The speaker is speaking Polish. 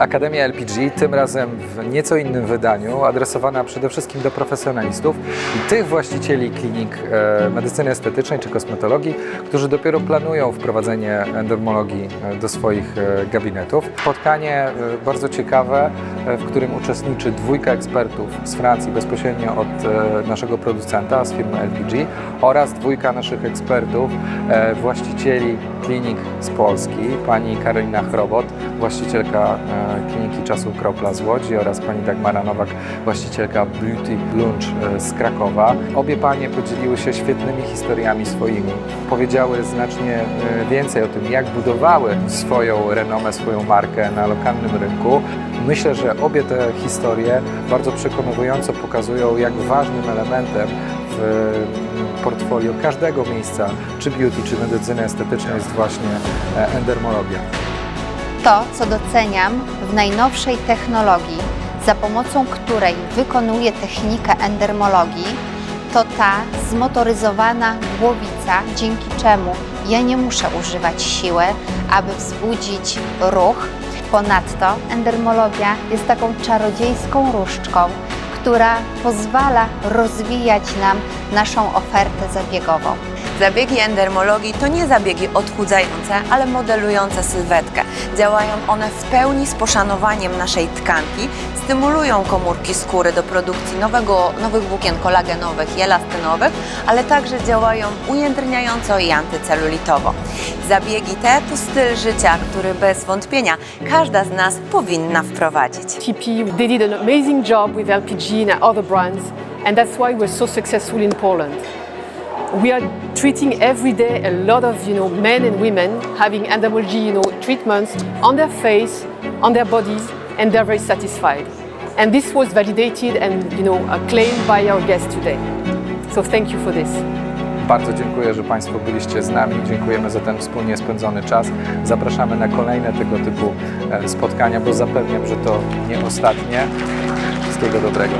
Akademia LPG, tym razem w nieco innym wydaniu, adresowana przede wszystkim do profesjonalistów i tych właścicieli klinik e, medycyny estetycznej czy kosmetologii, którzy dopiero planują wprowadzenie endermologii e, do swoich e, gabinetów. Spotkanie bardzo ciekawe, w którym uczestniczy dwójka ekspertów z Francji bezpośrednio od naszego producenta z firmy LPG oraz dwójka naszych ekspertów, właścicieli klinik z Polski, pani Karolina Chrobot, właścicielka e, kliniki Czasu Kropla z Łodzi oraz pani Dagmara Nowak, właścicielka Beauty Lunch e, z Krakowa. Obie panie podzieliły się świetnymi historiami swoimi. Powiedziały znacznie e, więcej o tym, jak budowały swoją renomę, swoją markę na lokalnym rynku. Myślę, że obie te historie bardzo przekonująco pokazują, jak ważnym elementem w portfolio każdego miejsca, czy beauty, czy medycyny estetycznej jest właśnie e, endermologia. To, co doceniam w najnowszej technologii, za pomocą której wykonuję technikę endermologii, to ta zmotoryzowana głowica, dzięki czemu ja nie muszę używać siły, aby wzbudzić ruch. Ponadto endermologia jest taką czarodziejską różdżką, która pozwala rozwijać nam naszą ofertę zabiegową. Zabiegi endermologii to nie zabiegi odchudzające, ale modelujące sylwetkę. Działają one w pełni z poszanowaniem naszej tkanki, stymulują komórki skóry do produkcji nowego, nowych włókien kolagenowych i elastynowych, ale także działają ujędrniająco i antycelulitowo. Zabiegi te to styl życia, który bez wątpienia każda z nas powinna wprowadzić. TP, they did an amazing job with LPG and other brands, and that's why we're so successful in Poland. We are treating every day a lot of you know men and women having endermology you know treatments on their face, on their bodies, and they're very satisfied. And this was validated and you know acclaimed by our guests today. So thank you for this. Bardzo dziękuję, że Państwo byliście z nami. Dziękujemy za ten wspólnie spędzony czas. Zapraszamy na kolejne tego typu e, spotkania, bo zapewniam, że to nie ostatnie. Wszystkiego dobrego.